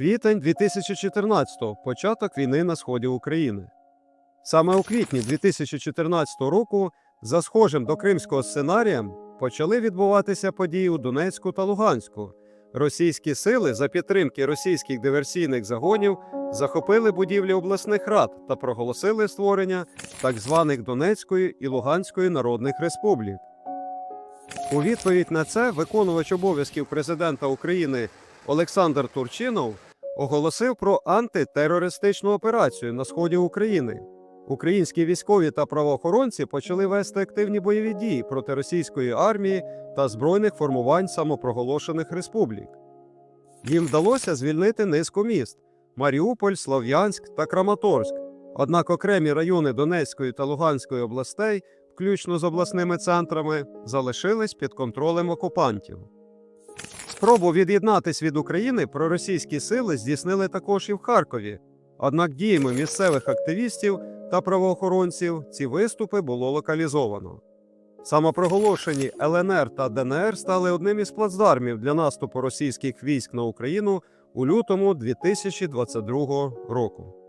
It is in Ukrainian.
Квітень 2014-го – початок війни на сході України. Саме у квітні 2014 року, за схожим до кримського сценарієм, почали відбуватися події у Донецьку та Луганську. Російські сили за підтримки російських диверсійних загонів захопили будівлі обласних рад та проголосили створення так званих Донецької і Луганської народних республік. У відповідь на це виконувач обов'язків президента України Олександр Турчинов оголосив про антитерористичну операцію на сході України. Українські військові та правоохоронці почали вести активні бойові дії проти російської армії та збройних формувань самопроголошених республік. Їм вдалося звільнити низку міст Маріуполь, Слов'янськ та Краматорськ. Однак окремі райони Донецької та Луганської областей, включно з обласними центрами, залишились під контролем окупантів. Спробу від'єднатись від України проросійські сили здійснили також і в Харкові. Однак діями місцевих активістів та правоохоронців ці виступи було локалізовано. Самопроголошені ЛНР та ДНР стали одним із плацдармів для наступу російських військ на Україну у лютому 2022 року.